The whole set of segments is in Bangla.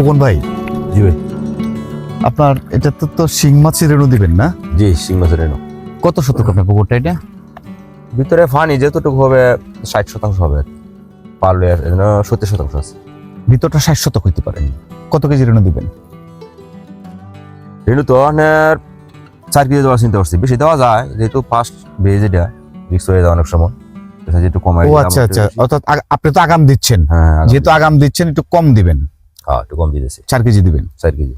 খোকন ভাই? জি ভাই। আপনার এটা তো তো শিং মাছের রেণু দিবেন না? জি শিং মাছের রেণু। কত শতক আপনার পুকুরটা এটা? ভিতরে ফানি যেতটুকু হবে ষাট শতাংশ হবে। পারলে সত্তর শতাংশ আছে। ভিতরটা ষাট শতক হইতে পারে। কত কেজি রেণু দিবেন? রেণু তো আপনার চার কেজি দেওয়ার চিন্তা করছি। বেশি দেওয়া যায় যেহেতু ফার্স্ট বেজ এটা রিক্স হয়ে যায় অনেক সময়। এটা যেহেতু কমাই ও আচ্ছা আচ্ছা। অর্থাৎ আপনি তো আগাম দিচ্ছেন। হ্যাঁ, যেহেতু আগাম দিচ্ছেন একটু কম দিবেন। হ্যাঁ একটু কম দিয়েছি। চার কেজি দিবেন? চার কেজি।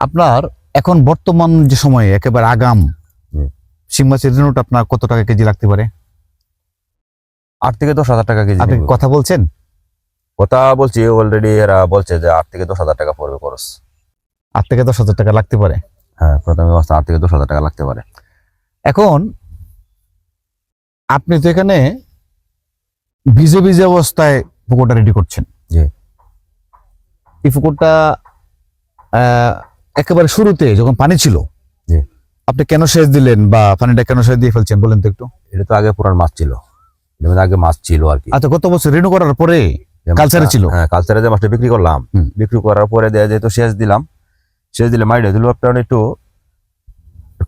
আপনার এখন বর্তমান যে সময়ে একেবারে আগাম। শিং মাছের রেণুটা আপনার কত টাকা কেজি লাগতে পারে? আট থেকে দশ হাজার টাকা কেজি আপনি কথা বলছেন? কথা বলছি অলরেডি এরা বলছে যে আট থেকে দশ হাজার টাকা পড়বে খরচ। আট থেকে দশ হাজার টাকা লাগতে পারে? হ্যাঁ প্রথমে অবস্থা আট থেকে দশ হাজার টাকা লাগতে পারে। এখন আপনি তো এখানে ভিজে ভিজে অবস্থায় পুকুরটা রেডি করছেন। জি। এই পুকুরটা আহ, একেবারে শুরুতে যখন পানি ছিল। আপনি কেন সেচ দিলেন বা পানিটা কেন সেচ দিয়ে ফেলছেন বলেন তো একটু? এটা তো আগে পুরান মাছ ছিল। আগে মাছ ছিল আর কি। আচ্ছা গত বছর রেনু করার পরে কালচারে ছিল? হ্যাঁ কালচারে যে মাছটা বিক্রি করলাম বিক্রি করার পরে দেয়া যেহেতু সেচ দিলাম সেচ দিলে মাইডে দিল আপনার একটু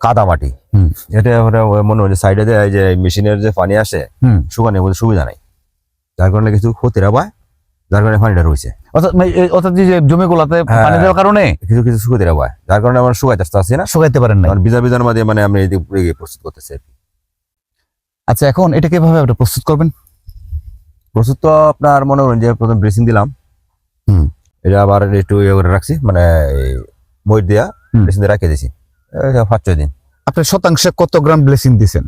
কাদা মাটি। এটা মনে হয় সাইডে দেয় যে মেশিনের যে পানি আসে মধ্যে সুবিধা নাই। যার কারণে কিছু ক্ষতিরা পায় যার কারণে পানিটা রয়েছে। অর্থাৎ মানে অর্থাৎ যে জমিগুলোতে হ্যাঁ। পানি দেওয়ার কারণে? কিছু কিছু ক্ষতিরা পায় যার কারণে আমরা শুকাইতে আসতে না। শুকাইতে পারেন না বিজা বিজার মাঝে মানে আমরা এই দিকে ইয়ে প্রস্তুত করতেছি আর কি। আচ্ছা এখন এটা কীভাবে আপনি প্রস্তুত করবেন? প্রস্তুত তো আপনার মনে করেন যে প্রথম ড্রেসিং দিলাম। হুম। এটা আবার একটু ইয়ে করে রাখছি মানে মই দিয়া হুম। দিয়ে রাখে দিছি। পাঁচ ছয় দিন। আপনি শতাংশে কত গ্রাম ব্লেসিং দিছেন?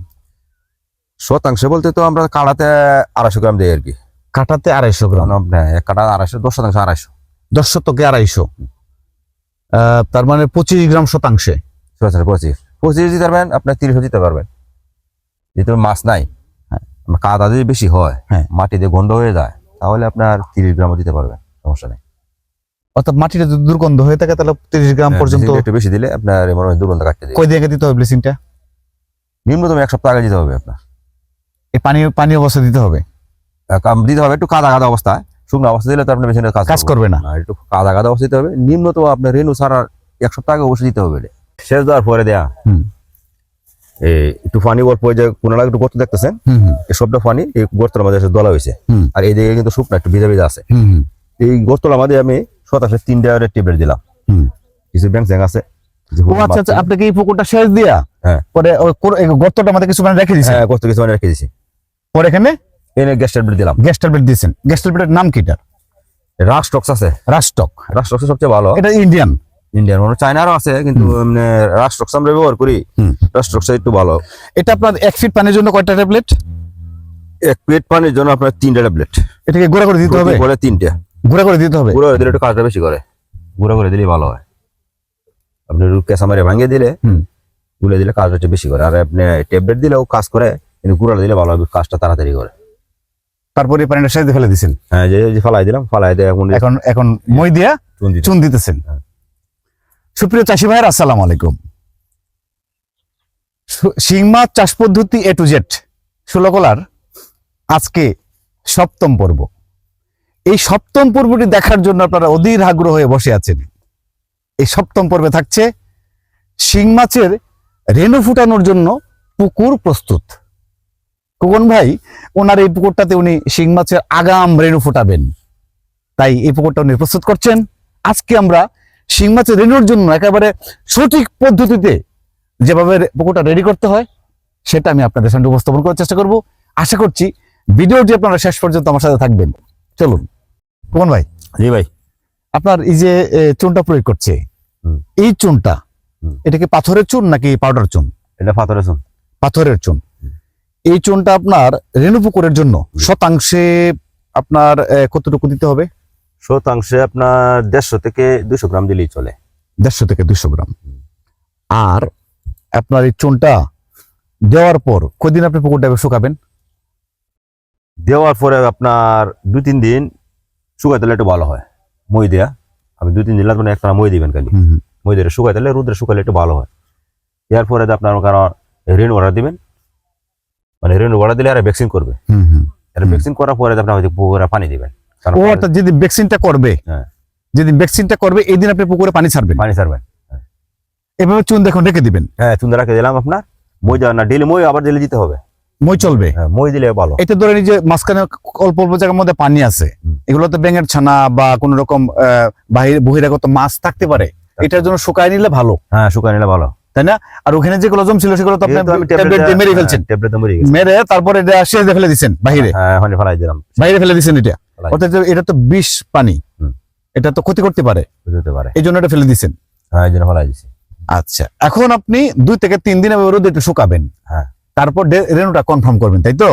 শতাংশ বলতে তো আমরা কাড়াতে আড়াইশো গ্রাম দিই আর কি। কাটাতে আড়াইশো গ্রাম। কাটা আড়াইশো দশ শতাংশ আড়াইশো। দশ শতকে আড়াইশো। তার মানে পঁচিশ গ্রাম শতাংশে। পঁচিশ। পঁচিশ দিতে পারবেন আপনার তিরিশও দিতে পারবেন। যেহেতু মাছ নাই হ্যাঁ। কাদা যদি বেশি হয় হ্যাঁ। মাটি দিয়ে গন্ধ হয়ে যায় তাহলে আপনার তিরিশ গ্রামও দিতে পারবেন সমস্যা নেই। অর্থাৎ মাটিটা যদি দুর্গন্ধ হয়ে থাকে তাহলে তিরিশ গ্রাম হ্যাঁ, পর্যন্ত একটু বেশি দিলে আপনার মনে হয় দুর্গন্ধ কাটতে কয় দিকে দিতে হবে ব্লিচিংটা নিম্নতম এক সপ্তাহ আগে দিতে হবে আপনার। এই পানি পানি অবস্থা দিতে হবে। দিতে হবে। একটু কাদা কাদা অবস্থায় শুকনো অবস্থা দিলে তো আপনার মেশিনের কাজ কাজ করবে না। একটু কাদা কাদা অবস্থা দিতে হবে। নিম্নতম আপনার রেনু সারা এক সপ্তাহ আগে অবশ্যই দিতে হবে। শেষ দেওয়ার পরে দেয়া। এই একটু পানি অল্প ওই যে কোনালা একটু গর্ত দেখতেছেন? সবটা পানি এই মাঝে এসে দলা হয়েছে। আর এই দিকে কিন্তু শুকনা একটু ভিজা ভিজা আছে। এই গর্তলার মাঝে আমি শতাংশে তিনটা ট্যাবলেট দিলাম। কিছু ব্যাংক জ্যাং আছে আচ্ছা আচ্ছা আপনাকে এই পুকুরটা সেচ দিয়া? হ্যাঁ। পরে গর্তটা আমাদের কিছু মানে রেখে দিয়েছেন হ্যাঁ গর্ত কিছু মানে রেখে দিছি। পরে এখানে? এনে গ্যাস ট্যাবলেট দিলাম। গ্যাস ট্যাবলেট দিয়েছেন। গ্যাস ট্যাবলেটের নাম কি এটা রাস আছে। রাস্টক রাস টক্স সবচেয়ে ভালো। এটা ইন্ডিয়ান ইন্ডিয়ান মানে চায়নারও আছে কিন্তু মানে রাস টক্স আমরা ব্যবহার করি। হুম। রাস টক্স একটু ভালো। এটা আপনার এক ফিট পানির জন্য কয়টা ট্যাবলেট এক প্লেট পানির জন্য আপনার তিনটা ট্যাবলেট এটাকে গুঁড়া করে দিতে হবে? করে তিনটা। গুঁড়া করে দিতে হবে? গুঁড়ো করে দিলে একটু কাজটা বেশি করে। গুঁড়ো করে দিলে ভালো হয়। আপনি একটু কেঁচা মারে ভাঙিয়ে দিলে হুম। গুলে দিলে কাজটা একটু বেশি করে। আর আপনি ট্যাবলেট দিলেও কাজ করে কিন্তু গুঁড়া দিলে ভালো হবে কাজটা তাড়াতাড়ি করে। তারপরে পানিটা দিয়ে ফেলে দিয়েছেন হ্যাঁ যে ফালাই দিলাম ফালাই দিয়ে এখন এখন এখন মই দিয়া চুন দিতে চুন দিতেছেন। হ্যাঁ। সুপ্রিয় চাষি ভাইয়ের আসসালাম আলাইকুম। শিং মাছ চাষ পদ্ধতি এ টু জেড ষোলকলার আজকে সপ্তম পর্ব। এই সপ্তম পর্বটি দেখার জন্য আপনারা অধীর আগ্রহ হয়ে বসে আছেন। এই সপ্তম পর্বে থাকছে শিং মাছের রেণু ফুটানোর জন্য পুকুর প্রস্তুত। কুকন ভাই ওনার এই পুকুরটাতে উনি শিং মাছের আগাম রেণু ফোটাবেন। তাই এই পুকুরটা উনি প্রস্তুত করছেন। আজকে আমরা শিং মাছের রেণুর জন্য একেবারে সঠিক পদ্ধতিতে যেভাবে পুকুরটা রেডি করতে হয় সেটা আমি আপনাদের সামনে উপস্থাপন করার চেষ্টা করব। আশা করছি ভিডিওটি আপনারা শেষ পর্যন্ত আমার সাথে থাকবেন। চলুন কোন ভাই। জি ভাই। আপনার এই যে চুনটা প্রয়োগ করছে এই চুনটা এটা কি পাথরের চুন নাকি পাউডার চুন এটা পাথরের চুন পাথরের চুন এই চুনটা আপনার রেণু পুকুরের জন্য শতাংশে আপনার কতটুকু দিতে হবে? শতাংশে আপনার দেড়শো থেকে দুশো গ্রাম দিলেই চলে। দেড়শো থেকে দুশো গ্রাম। আর আপনার এই চুনটা দেওয়ার পর কদিন আপনি পুকুরটা শুকাবেন? দেওয়ার পরে আপনার দুই তিন দিন শুকাই দিলে একটু ভালো হয়। মই দেয়া। আপনি দুই তিন দিন লাগবে না একটা মই দিবেন খালি। মই দিয়ে শুকাই দিলে রোদ্রে শুকাইলে একটু ভালো হয়। এর পরে আপনার কারণ রেন ওয়াটার দিবেন। মানে রেন ওয়াটার দিলে আর ভ্যাকসিন করবে। আর হুম। ভ্যাকসিন করার পরে যে আপনার হয়তো পুকুরে পানি দিবেন। ও অর্থাৎ যদি ভ্যাকসিনটা করবে হ্যাঁ। যেদিন ভ্যাকসিনটা করবে এই দিন আপনি পুকুরে পানি ছাড়বেন। পানি ছাড়বেন এভাবে চুন দেখুন রেখে দিবেন। হ্যাঁ চুন্দা রাখে দিলাম আপনার। মই দেওয়া না ডেলি মই আবার ডেলি দিতে হবে। মই চলবে। হ্যাঁ মই দিলে ভালো। এতে ধরে যে মাঝখানে অল্প অল্প জায়গার মধ্যে পানি আছে। হুম। এগুলোতে ব্যাঙের ছানা বা কোন রকম আহ, বাহির বহিরাগত মাছ থাকতে পারে। এটার জন্য শুকায় নিলে ভালো। হ্যাঁ শুকায় নিলে ভালো। তাই না? আর ওখানে যেগুলো জম ছিল সেগুলো তো আপনি ট্যাবলেট দিয়ে মেরে ফেলছেন। ট্যাবলেট মেরে মেরে তারপরে এটা শেষে ফেলে দিচ্ছেন বাহিরে। হ্যাঁ ওখানে ফেলাই দিলাম। বাইরে ফেলে দিচ্ছেন এটা। অর্থাৎ এটা তো বিষ পানি। এটা তো ক্ষতি করতে পারে। বুঝতে পারে। এই জন্য এটা ফেলে দিচ্ছেন হ্যাঁ এই জন্য ফেলাই দিছি। আচ্ছা এখন আপনি দুই থেকে তিন দিন রোদে একটু শুকাবেন। হ্যাঁ। তারপর রেনুটা কনফার্ম করবেন তাই তো?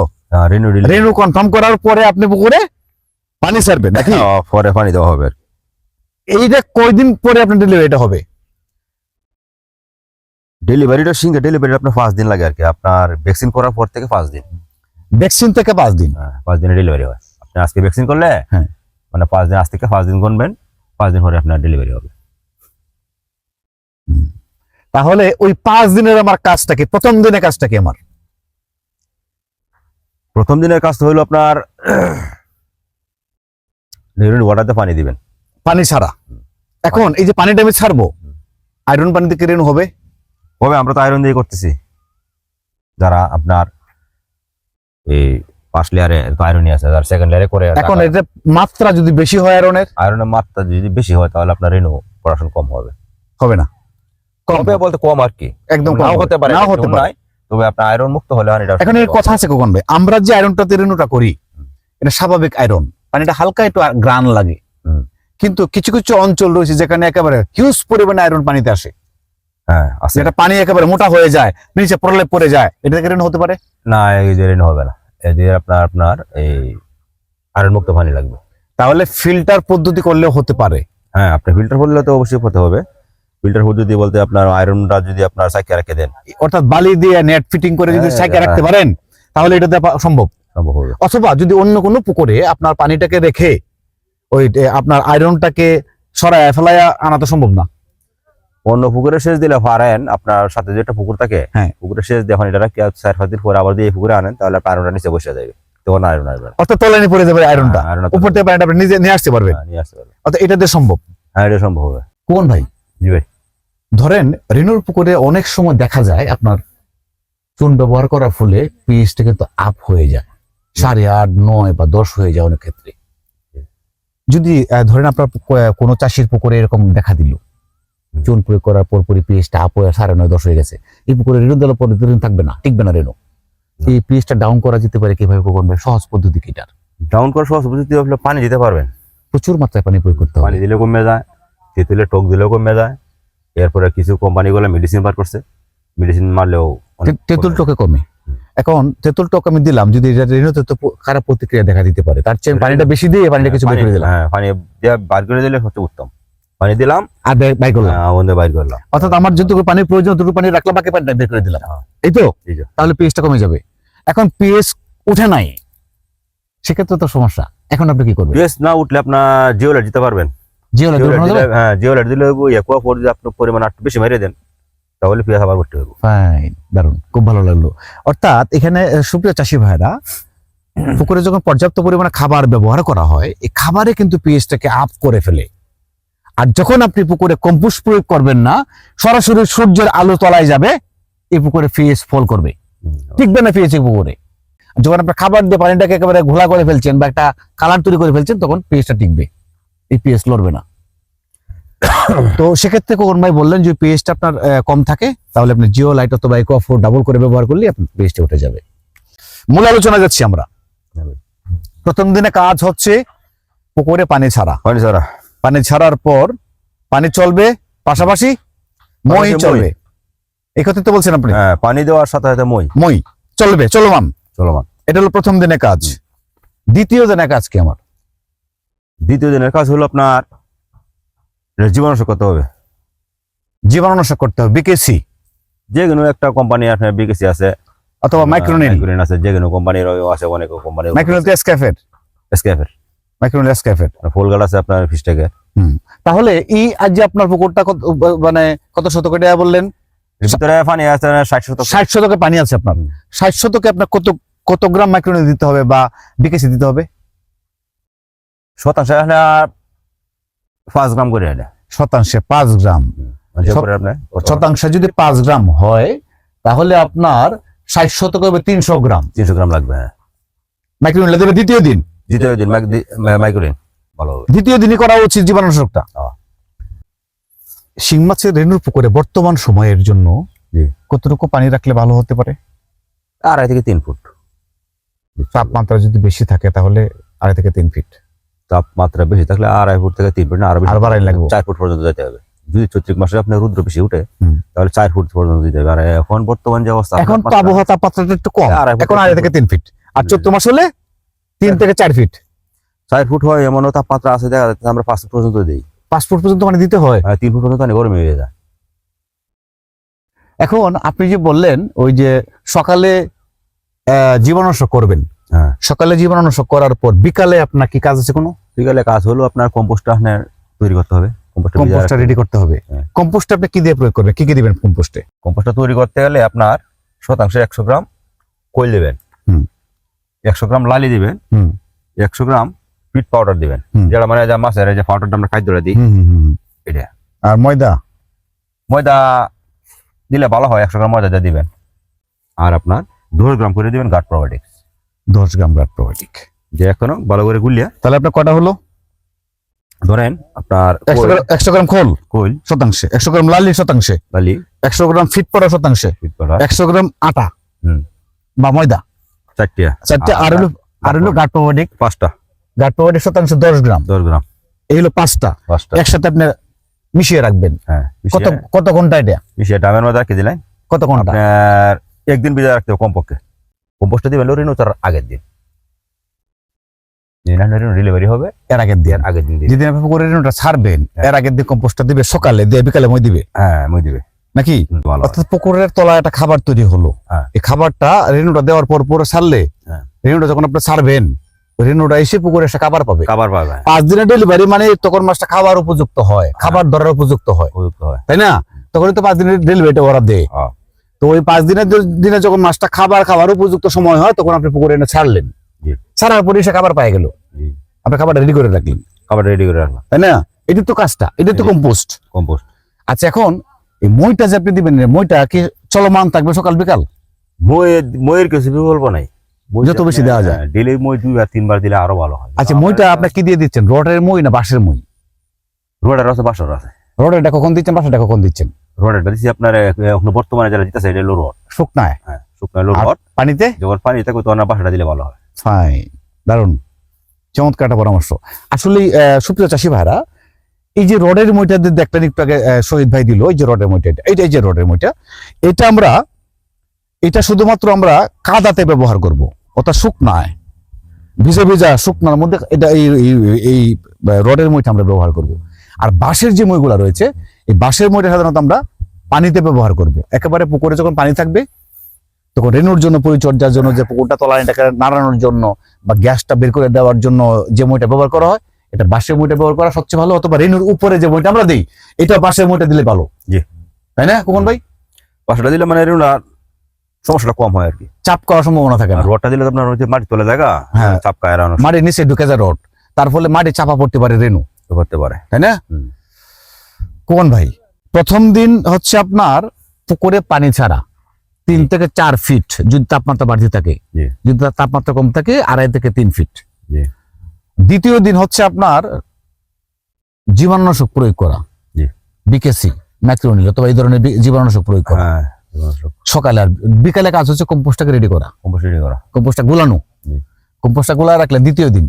রেনু রেনু কনফার্ম করার পরে আপনি পুকুরে পানি ছাড়বেন নাকি? হ্যাঁ, পরে পানি দেওয়া হবে। এইটা কয়দিন পরে আপনার ডেলিভারি এটা হবে? ডেলিভারিটা সিঙ্গে ডেলিভারি আপনার পাঁচ দিন লাগে আর কি। আপনার ভ্যাকসিন করার পর থেকে পাঁচ দিন। ভ্যাকসিন থেকে পাঁচ দিন? হ্যাঁ পাঁচ দিনে ডেলিভারি হয়। আপনি আজকে ভ্যাকসিন করলে হ্যাঁ। মানে পাঁচ দিন আজ থেকে পাঁচ দিন গুনবেন পাঁচ দিন পরে আপনার ডেলিভারি হবে। তাহলে ওই পাঁচ দিনের আমার কাজটা কি? প্রথম দিনের কাজটা কি আমার? প্রথম দিনের কাজ তো হলো আপনার ওয়াটারতে পানি দিবেন। পানি ছাড়া। এখন এই যে পানিটা আমি ছাড়বো আয়রন পানি থেকে রেনু হবে? কবে আমরা তো আয়রন দিয়ে করতেছি। যারা আপনার এই ফার্স্ট লেয়ারে আয়রনই আছে যারা সেকেন্ড লেয়ারে করে এখন এটা মাত্রা যদি বেশি হয় আয়রনের আয়রনের মাত্রা যদি বেশি হয় তাহলে আপনার রেনু প্রোডাকশন কম হবে। হবে না। কম কমবে বলতে কম আর কি। একদম নাও হতে পারে নাও হতে পারে। তবে আপনার আয়রন মুক্ত হলে আর এটা এখন এর কথা আছে কখন ভাই? আমরা যে আয়রনটাতে রেনুটা করি এটা স্বাভাবিক আয়রন পানিটা হালকা একটু গ্রান লাগে। কিন্তু কিছু কিছু অঞ্চল রয়েছে যেখানে একেবারে হিউজ পরিমাণে আয়রন পানিতে আসে। হ্যাঁ যেটা পানি একেবারে মোটা হয়ে যায় নিচে প্রলেপ পড়ে যায় এটা থেকে রেনু হতে পারে? না এই যে রেনু হবে না। যে আপনার আপনার এই আয়রন মুক্ত পানি লাগবে। তাহলে ফিল্টার পদ্ধতি করলেও হতে পারে। হ্যাঁ আপনি ফিল্টার করলে তো অবশ্যই হতে হবে। ফিল্টার পদ্ধতি বলতে আপনার আয়রনটা যদি আপনার সাইকে রেখে দেন। অর্থাৎ বালি দিয়ে নেট ফিটিং করে যদি হ্যাঁ, সাইকে হ্যাঁ। রাখতে পারেন তাহলে এটা দেওয়া সম্ভব। সম্ভব হবে। অথবা যদি অন্য কোনো পুকুরে আপনার পানিটাকে রেখে ওই আপনার আয়রনটাকে সরায় ফেলায় আনা তো সম্ভব না। অন্য পুকুরে সেচ দিলে পারেন আপনার সাথে যেটা পুকুর থাকে হ্যাঁ। পুকুরে সেচ দিয়ে এখন এটা চার পাঁচ দিন পরে আবার দিয়ে পুকুরে আনেন তাহলে আয়রনটা নিচে বসে যাবে। তখন আয়রন আসবে অর্থাৎ তলানি পড়ে যাবে আয়রনটা হ্যাঁ, উপর থেকে পানিটা আপনি নিজে নিয়ে আসতে পারবেন হ্যাঁ, নিয়ে আসতে পারবে। অর্থাৎ এটা দিয়ে সম্ভব। হ্যাঁ এটা সম্ভব হবে। কোন ভাই? জি ভাই। ধরেন রেনুর পুকুরে অনেক সময় দেখা যায় আপনার চুন ব্যবহার করার ফলে পিএইচটা কিন্তু আপ হয়ে যায়। সাড়ে আট নয় বা দশ হয়ে যায় অনেক ক্ষেত্রে। যদি ধরেন আপনার কোনো চাষির পুকুরে এরকম দেখা দিল। চুন প্রয়োগ করার পর পরই পিএইচটা আপ হয়ে সাড়ে নয় দশ হয়ে গেছে। এই পুকুরে রেনু দেওয়ার পরে দুদিন থাকবে না টিকবে না রেনু এই পিএইচটা ডাউন করা যেতে পারে কীভাবে ভাই? সহজ পদ্ধতি কি এটার? ডাউন করে সহজ পদ্ধতি হলে পানি দিতে পারবেন। প্রচুর মাত্রায় পানি প্রয়োগ করতে হবে। পানি দিলে কমে যায় তেঁতুলে টক দিলেও কমে যায়। এরপরে কিছু কোম্পানিগুলো মেডিসিন বার করছে। মেডিসিন মারলেও তেঁতুল টকে কমে। এখন তেঁতুল টক আমি দিলাম যদি এটা রেনুতে তো খারাপ প্রতিক্রিয়া দেখা দিতে পারে তার চেয়ে পানিটা বেশি দিয়ে পানিটা কিছু বের করে দিলাম। হ্যাঁ পানি দিয়ে বার করে দিলে সবচেয়ে উত্তম। পানি দিলাম। আর বে- বাই করলাম। ওখান থেকে বাইর করলাম। অর্থাৎ আমার যতটুকু পানির প্রয়োজন ততটুকু পানি রাখলাম বাকি পানিটা বের করে দিলাম। হ্যাঁ। এই তো? তাহলে পিএইচটা কমে যাবে। এখন পিএইচ উঠে নাই। সেক্ষেত্রে তো সমস্যা। এখন আপনি কি করবেন? পিএস না উঠলে আপনার জিওলাইট দিতে পারবেন। জিওলাইট হ্যাঁ জিওলাইট দিলে একুয়া পর যদি আপনি পরিমাণ একটু বেশি মেরে দেন তাহলে আবার উঠতে হবে ফাইন খুব ভালো লাগল। অর্থাৎ এখানে সুপ্রিয় চাষি ভাইরা পুকুরে যখন পর্যাপ্ত পরিমাণে খাবার ব্যবহার করা হয় এই খাবারে কিন্তু পিএইচটাকে আপ করে ফেলে। আর যখন আপনি পুকুরে কম্পোস্ট প্রয়োগ করবেন না সরাসরি সূর্যের আলো তলায় যাবে এই পুকুরে পিএইচ ফল করবে। টিকবে না পিএইচ পুকুরে। যখন আপনি খাবার দিয়ে পানিটাকে একেবারে ঘোলা করে ফেলছেন বা একটা কালার তৈরি করে ফেলছেন তখন পিএইচটা টিকবে। এই পিএইচ লড়বে না। তো সেক্ষেত্রে কোন ভাই বললেন যে পিএইচটা আপনার কম থাকে তাহলে আপনি জিও লাইট অথবা ইকো ফোর ডাবল করে ব্যবহার করলে আপনার পিএইচটা উঠে যাবে। মূল আলোচনা যাচ্ছি আমরা। প্রথম দিনে কাজ হচ্ছে পুকুরে পানি ছাড়া। পানি ছাড়া। পানি ছাড়ার পর পানি চলবে পাশাপাশি মই। চলবে। এই কথা তো বলছেন আপনি? হ্যাঁ পানি দেওয়ার সাথে সাথে মই। মই। চলবে চলমান। চলমান। এটা হলো প্রথম দিনের কাজ। দ্বিতীয় দিনের কাজ কি আমার? দ্বিতীয় দিনের কাজ হলো আপনার এটা জীবাণুনাশক করতে হবে। জীবাণুনাশক করতে হবে বিকেসি। যে কোনো একটা কোম্পানি আপনার বিকেসি আছে। অথবা মাইক্রোনিল মাইক্রোনিল আছে যে কোনো কোম্পানির আছে অনেক কোম্পানি মাইক্রোনিল তো এসক্যাফের এসকেফের মাইক্রোনিল এসক্যাফের ফুলগাল আছে আপনার ফিসটাকে তাহলে এই আজ যে আপনার পুকুরটা কত মানে কত শতক এটা বললেন? ভিতরে পানি আছে ষাট শতক। ষাট শতকে পানি আছে আপনার। ষাট শতকে আপনার কত কত গ্রাম মাইক্রোনিল দিতে হবে বা বিকেসি দিতে হবে? শতাংশ পাঁচ গ্রাম করে এটা শতাংশে পাঁচ গ্রাম। মানে? শতাংশে যদি পাঁচ গ্রাম হয় তাহলে আপনার ষাট শতক হবে তিনশো গ্রাম। তিনশো গ্রাম লাগবে হ্যাঁ। মাইক্রোনিল দেবে দ্বিতীয় দিন। দ্বিতীয় দিন ভালো হবে। দ্বিতীয় দিনই করা উচিত জীবাণুনাশকটা। হ্যাঁ। শিং মাছের রেণুর পুকুরে বর্তমান সময়ের জন্য কতটুকু পানি রাখলে ভালো হতে পারে? আড়াই থেকে তিন ফুট। তাপমাত্রা যদি বেশি থাকে তাহলে আড়াই থেকে তিন ফিট। তাপমাত্রা বেশি থাকলে আড়াই ফুট থেকে তিন ফুট না আরও বাড়াই লাগবে। চার ফুট পর্যন্ত যেতে হবে। যদি চৈত্রিক মাসে আপনার রুদ্র বেশি উঠে তাহলে চার ফুট পর্যন্ত দিতে হবে। আর এখন বর্তমান যে অবস্থা এখন তো তাপমাত্রা- আবহাওয়া তাপমাত্রাটা একটু কম। এখন আড়াই থেকে তিন ফিট। আর চৈত্র মাস হলে তিন থেকে চার ফিট চার ফুট হয় এমনও তাপমাত্রা আছে দেখা যাচ্ছে আমরা পাঁচ ফুট পর্যন্ত দিই। পাঁচ ফুট পর্যন্ত মানে দিতে হয়? তিন ফুট পর্যন্ত অনেক গরমে হয়ে যায়। এখন আপনি যে বললেন ওই যে সকালে আহ, জীবাণুনাশক করবেন। হ্যাঁ। সকালে জীবাণুনাশক করার পর বিকালে আপনার কি কাজ আছে কোনো? বিকালে কাজ হলো আপনার কম্পোস্টটা আপনার তৈরি করতে হবে। কম্পোস্টটা রেডি করতে হবে। হ্যাঁ। কম্পোস্ট আপনি কি দিয়ে প্রয়োগ করবেন? কি কি দিবেন কম্পোস্টে কম্পোস্টটা তৈরি করতে গেলে আপনার শতাংশে একশো গ্রাম কোল দেবেন। একশো গ্রাম লালি দিবেন হুম। একশো গ্রাম পিট পাউডার দিবেন। যেটা মানে যা মাছের যে পাউডারটা আমরা খাদ্যটা দিই। এটা। আর ময়দা? ময়দা দিলে ভালো হয় একশো গ্রাম ময়দা দিয়ে দিবেন। আর আপনার দশ গ্রাম করে দিবেন গার্ড প্রোবায়োটিক্স দশ গ্রাম ব্লাড প্রোবায়োটিক যে এখনও ভালো করে গুলিয়া তাহলে আপনার কটা হলো? ধরেন আপনার একশো গ্রাম খোল? কোল শতাংশে। একশো গ্রাম লালি শতাংশে। লালি। একশো গ্রাম ফিট পড়া শতাংশে। পাউডার একশো গ্রাম আটা হুম। বা ময়দা। চারটে চারটে আর হলো আর হলো গার্ড পাঁচটা। গার্ড প্রোবায়োটিক দশ গ্রাম। দশ গ্রাম। এই হলো পাঁচটা। পাঁচটা। একসাথে আপনি মিশিয়ে রাখবেন। হ্যাঁ কত কত ঘণ্টা এটা? মিশিয়ে ডাবের মধ্যে রাখে দিলেন? কত ঘণ্টা? আপনার একদিন ভিজা রাখতে হবে কমপক্ষে। কম্পোস্টটা দিবেন রিনু তার আগের দিন। ডেলিভারি হবে। এর আগের এর আগের দিন দিন যেদিন আপনি রেণুটা ছাড়বেন হ্যাঁ। এর আগের দিন কম্পোস্টটা দিবে সকালে দিয়ে বিকালে মই দিবে। হ্যাঁ মই দিবে। নাকি? হয়। অর্থাৎ পুকুরের তলায় একটা খাবার তৈরি হলো। হ্যাঁ। এই খাবারটা রেণুটা দেওয়ার পর পরে ছাড়লে হ্যাঁ। রেণুটা যখন আপনি ছাড়বেন রেণুটা এসে পুকুরে এসে খাবার পাবে। খাবার পাবে। পাঁচ দিনের ডেলিভারি মানে তখন মাছটা খাবার উপযুক্ত হয় খাবার ধরার উপযুক্ত হয়। তাই না? তখনই তো পাঁচ দিনের ডেলিভারিটা ওরা দেয়। হ্যাঁ। তো ওই পাঁচ দিনের দিনে যখন মাছটা খাবার খাবার উপযুক্ত সময় হয় তখন আপনি পুকুরে এনে ছাড়লেন। ছাড়ার পরে সে খাবার পাই গেল। আপনি খাবার রেডি করে রাখলেন। খাবার রেডি করে রাখলাম। তাই না? এটা তো কাজটা এটা তো কম্পোস্ট কম্পোস্ট আচ্ছা এখন এই মইটা যে আপনি দিবেন মইটা কি চলমান থাকবে সকাল বিকাল? মই মইয়ের কিছু বিকল্প নাই। মই যত বেশি দেওয়া যায়। ডেলি মই দুইবার তিনবার দিলে আরও ভালো হয়। আচ্ছা মইটা আপনি কি দিয়ে দিচ্ছেন? রডের মই না বাঁশের মই? রোডের আছে বাসর আছে। রডেরটা কখন দিচ্ছেন বাঁশেরটা কখন দিচ্ছেন? রোডেরটা দিচ্ছি আপনার এখন বর্তমানে যারা দিতেছে এটা হলো রড শুকনায়? হ্যাঁ শুকনো হলো রড পানিতে? যখন পানি থাকে তখন বাসাটা দিলে ভালো হয়। ফাইন দারুণ চমৎকার একটা পরামর্শ আসলে সুপ্রিয় চাষি ভাইরা এই যে রডের মইটা যে দেখলেন একটু আগে শহীদ ভাই দিল, এই যে রডের মইটা এটা এই যে রডের মইটা, এটা আমরা, এটা শুধুমাত্র আমরা কাদাতে ব্যবহার করব, অর্থাৎ শুকনায়, ভিজা ভিজা শুকনার মধ্যে এটা এই, এই- রডের মইটা আমরা ব্যবহার করব। আর বাঁশের যে মইগুলা রয়েছে, এই বাঁশের মইটা সাধারণত আমরা পানিতে ব্যবহার করব। একেবারে পুকুরে যখন পানি থাকবে, তখন রেণুর জন্য পরিচর্যার জন্য যে পুকুরটা তলানিটাকে নাড়ানোর জন্য বা গ্যাসটা বের করে দেওয়ার জন্য যে মইটা ব্যবহার করা হয় এটা বাঁশের মইটা ব্যবহার করা সবচেয়ে ভালো অথবা রেণুর উপরে যে মইটা আমরা দিই এটা বাঁশের মইটা দিলে ভালো। জি। তাই না কোন ভাই? বাসাটা দিলে মানে রেগুলার সমস্যাটা কম হয় আর কি। চাপ করার সম্ভাবনা থাকে না। রডটা দিলে তো আপনার যে মাটি তোলা জায়গা হ্যাঁ। চাপ কায় মাটির নিচে ঢুকে যায় রড তার ফলে মাটি চাপা পড়তে পারে রেণু। করতে পারে। তাই না। কোন ভাই প্রথম দিন হচ্ছে আপনার পুকুরে পানি ছাড়া তিন থেকে চার ফিট যদি তাপমাত্রা বাড়তে থাকে। যদি তার তাপমাত্রা কম থাকে আড়াই থেকে তিন ফিট। দ্বিতীয় দিন হচ্ছে আপনার জীবাণুনাশক প্রয়োগ করা। বিকেসি ম্যাক্রোনিল অথবা এই ধরনের জীবাণুনাশক প্রয়োগ করা। হ্যাঁ সকালে আর বিকালে কাজ হচ্ছে কম্পোস্টটাকে রেডি করা। কম্পোস্ট রেডি করা। কম্পোস্টটা গুলানো। কম্পোস্টটা গুলা রাখলে দ্বিতীয় দিন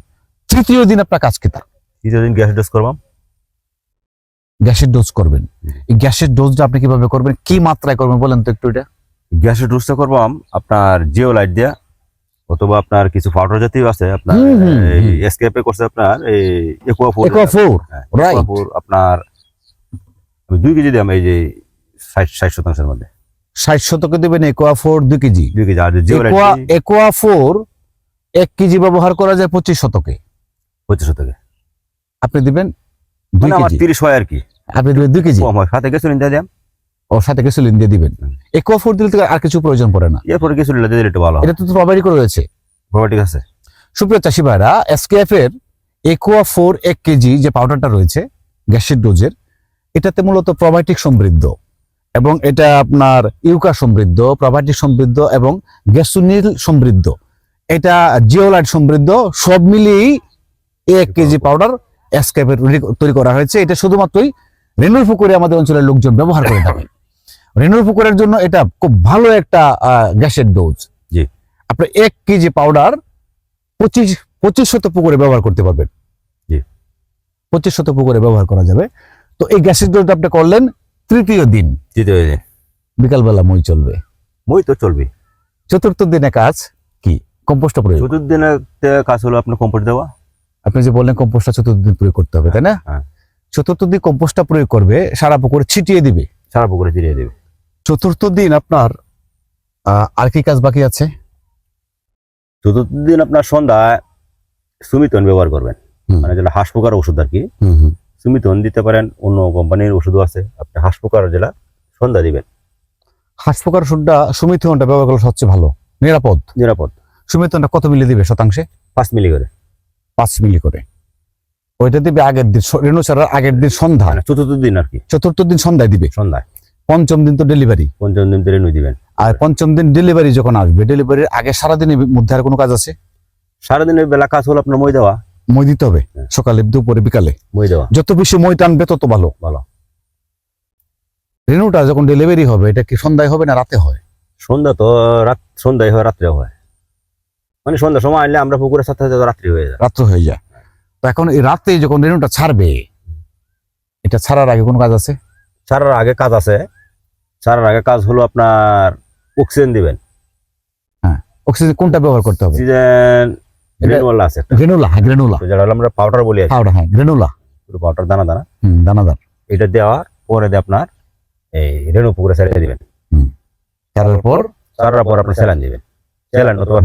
তৃতীয় দিন আপনার কাজ কি তা তৃতীয় দিন গ্যাস ডোজ করবাম। গ্যাসের ডোজ করবেন। এই গ্যাসের ডোজটা আপনি কীভাবে করবেন? কি মাত্রায় করবেন বলেন তো একটু এটা? গ্যাসের ডোজটা করবাম আপনার জিও লাইট দিয়া অথবা আপনার কিছু পাউডার জাতীয় আছে আপনার। এসকেপে করছে আপনার এই একুয়া ফোর একোয়া ফোর হ্যাঁ, right. একুয়া ফোর আপনার আমি দুই কেজি দিলাম এই যে ষাট ষাট শতাংশের মধ্যে। ষাট শতকে দেবেন একোয়া ফোর দুই কেজি। দুই কেজি আর geo light aqua aqua four এক কেজি ব্যবহার করা যায় পঁচিশ শতকে। পঁচিশ শতকে। আপনি দিবেন দুই মানে কেজি। তিরিশ হয় আর কি। আপনি দিবেন দুই কেজি। সাথে দিয়ে দিলাম ও সাথে গ্যাসোলিন দিয়ে দিবেন। একোয়া ফোর দিলে তো আর কিছু প্রয়োজন পড়ে না। এরপরে কিছু দিলে দিলে একটু ভালো এটা তো করে রয়েছে। বাবা, আছে। সুপ্রিয় চাষি ভাইরা এসকেএফ এর একোয়া ফোর এক কেজি যে পাউডারটা রয়েছে গ্যাসিড ডোজের এটাতে মূলত প্রবায়োটিক সমৃদ্ধ এবং এটা আপনার ইউকা সমৃদ্ধ প্রবায়োটিক সমৃদ্ধ এবং গ্যাসুনিল সমৃদ্ধ। এটা জিওলাইট সমৃদ্ধ সব মিলিয়েই এক কেজি পাউডার এসকেপের তৈরি করা হয়েছে। এটা শুধুমাত্রই রেনুর পুকুরে আমাদের অঞ্চলের লোকজন ব্যবহার করে থাকে রেনুর পুকুরের জন্য এটা খুব ভালো একটা গ্যাসের ডোজ। জি। আপনি এক কেজি পাউডার পঁচিশ পঁচিশ শত পুকুরে ব্যবহার করতে পারবেন। জি। পঁচিশ শত পুকুরে ব্যবহার করা যাবে। তো এই গ্যাসের ডোজটা আপনি করলেন তৃতীয় দিন। তৃতীয় দিনে। বিকালবেলা মই চলবে। মই তো চলবে। চতুর্থ দিনে কাজ? কি? কম্পোস্ট প্রয়োগ চতুর্থ দিনে কাজ হলো আপনার কম্পোস্ট দেওয়া? আপনি যে বললেন কম্পোস্টটা চতুর্থ দিন প্রয়োগ করতে হবে তাই না? হ্যাঁ। চতুর্থ দিন কম্পোস্টটা প্রয়োগ করবে সারা পুকুরে ছিটিয়ে দিবে। সারা পুকুরে ফিরিয়ে দেবে। চতুর্থ দিন আপনার আহ, আর কি কাজ বাকি আছে? চতুর্থ দিন আপনার সন্ধ্যায় সুমিতন ব্যবহার করবেন। মানে যেটা হাঁস পোকার ওষুধ আর কি। সুমিতন দিতে পারেন অন্য কোম্পানির ওষুধও আছে। আপনি হাঁস পোকার যেটা সন্ধ্যা দিবেন। হাঁস পোকার ওষুধটা সুমিথনটা ব্যবহার করলে সবচেয়ে ভালো। নিরাপদ? নিরাপদ। সুমিথনটা কত মিলি দিবে শতাংশে? পাঁচ মিলি করে। পাঁচ মিলি করে। ওইটা দিবে আগের দিন রেণু ছাড়ার আগের দিন সন্ধ্যা মানে চতুর্থ দিন আর কি। চতুর্থ দিন সন্ধ্যায় দিবে। সন্ধ্যায়। পঞ্চম দিন তো ডেলিভারি পঞ্চম দিন ধরে নই দিবেন আর পঞ্চম দিন ডেলিভারি যখন আসবে ডেলিভারির আগে সারাদিনের মধ্যে আর কোনো কাজ আছে? সারাদিনের বেলা কাজ হলো আপনার মই দেওয়া। মই দিতে হবে? হ্যাঁ। সকালে দুপুরে বিকালে? মই দেওয়া। যত বেশি মই টানবে তত ভালো। ভালো। রেনুটা যখন ডেলিভারি হবে এটা কি সন্ধ্যায় হবে না রাতে হয়? সন্ধ্যা তো রাত সন্ধ্যায় হয় রাত্রে হয়। মানে সন্ধ্যার সময় আনলে আমরা পুকুরের সাথে সাথে রাত্রি হয়ে যায়। রাত্র হয়ে যায়। তো এখন এই রাতে যখন রেনুটা ছাড়বে এটা ছাড়ার আগে কোনো কাজ আছে? ছাড়ার আগে কাজ আছে। ছাড়ার আগে কাজ হলো আপনার অক্সিজেন দিবেন। অক্সিজেন কোনটা ব্যবহার করতে হবে? অক্সিজেন রেনুয়ালা আছে গ্রেনুলা হ্যাঁ গ্রেনুলা যেটা হলো আমরা পাউডার বলি পাউডার হ্যাঁ গ্রেনুলা পুরো পাউডার দানা দানা হুম দানাদার। এটা দেওয়ার পরে দিয়ে আপনার এই রেণু পুকুরে ছেড়ে দিবেন। তারপর পর? ছাড়ার পর আপনার স্যালান দিবেন। স্যালান অথবা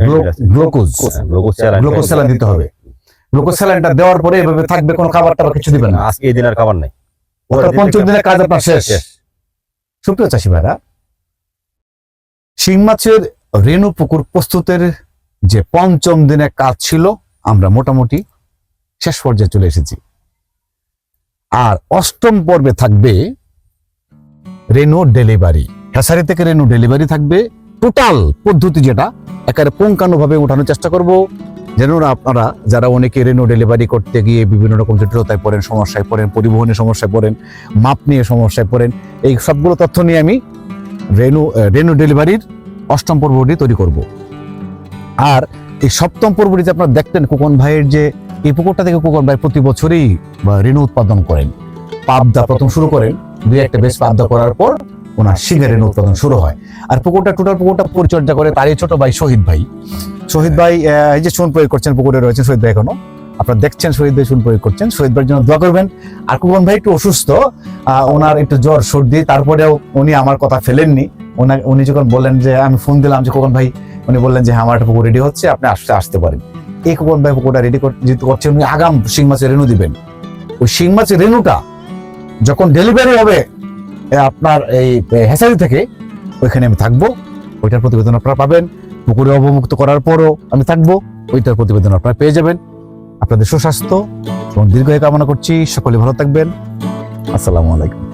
glucose. Glucose saline glucose saline দিতে হবে। গ্লুকোজ স্যালাইনটা দেওয়ার পরে এভাবে থাকবে কোনো খাবার টাবার কিছু দিবেন না। আজকে এই দিন আর খাবার নাই। পঞ্চম দিনের কাজ আপনার শেষ। সুপ্রিয় চাষি ভাইরা শিং মাছের রেণু পুকুর প্রস্তুতের যে পঞ্চম দিনের কাজ ছিল আমরা মোটামুটি শেষ পর্যায়ে চলে এসেছি। আর অষ্টম পর্বে থাকবে রেনু ডেলিভারি। হ্যাসারি থেকে রেনু ডেলিভারি থাকবে টোটাল পদ্ধতি যেটা একেবারে পুঙ্খানুভাবে উঠানোর চেষ্টা করব। যেন আপনারা, যারা অনেকে রেনু ডেলিভারি করতে গিয়ে বিভিন্ন রকম জটিলতায় পড়েন, সমস্যায় পড়েন পরিবহনের সমস্যায় পড়েন, মাপ নিয়ে সমস্যায় পড়েন, এই সবগুলো তথ্য নিয়ে আমি রেনু রেনু ডেলিভারির অষ্টম পর্বটি তৈরি করব। আর এই সপ্তম পর্বটি যে আপনারা দেখতেন কুকন ভাইয়ের যে এই পুকুরটা থেকে কুকন ভাই প্রতি বছরই রেনু উৎপাদন করেন। পাবদা প্রথম শুরু করেন, দুই একটা বেশ পাবদা করার পর ওনার রেনু উৎপাদন শুরু হয়। আর পুকুরটা টোটাল পুকুরটা পরিচর্যা করে তারই ছোট ভাই শহীদ ভাই। শহীদ ভাই এই যে চুন প্রয়োগ করছেন পুকুরে রয়েছেন শহীদ ভাই এখনও। আপনারা দেখছেন শহীদ ভাই চুন প্রয়োগ করছেন। শহীদ ভাইয়ের জন্য দোয়া করবেন। আর কুকন ভাই একটু অসুস্থ ওনার একটু জ্বর সর্দি তারপরেও উনি আমার কথা ফেলেননি। ওনা- উনি যখন বললেন যে আমি ফোন দিলাম যে কুকন ভাই উনি বললেন যে হ্যাঁ আমার একটা পুকুর রেডি হচ্ছে আপনি আসতে আসতে পারেন। এই কুকন ভাই পুকুরটা রেডি যেহেতু করছেন উনি আগাম শিং মাছের রেনু দিবেন। ওই শিং মাছের রেনুটা যখন ডেলিভারি হবে আপনার এই হেসারি থেকে ওইখানে আমি থাকব। ওইটার প্রতিবেদন আপনারা পাবেন। পুকুরে অবমুক্ত করার পরও আমি থাকব। ওইটার প্রতিবেদন আপনারা পেয়ে যাবেন। আপনাদের সুস্বাস্থ্য এবং দীর্ঘায়ু কামনা করছি। সকলে ভালো থাকবেন। আসসালামু আলাইকুম।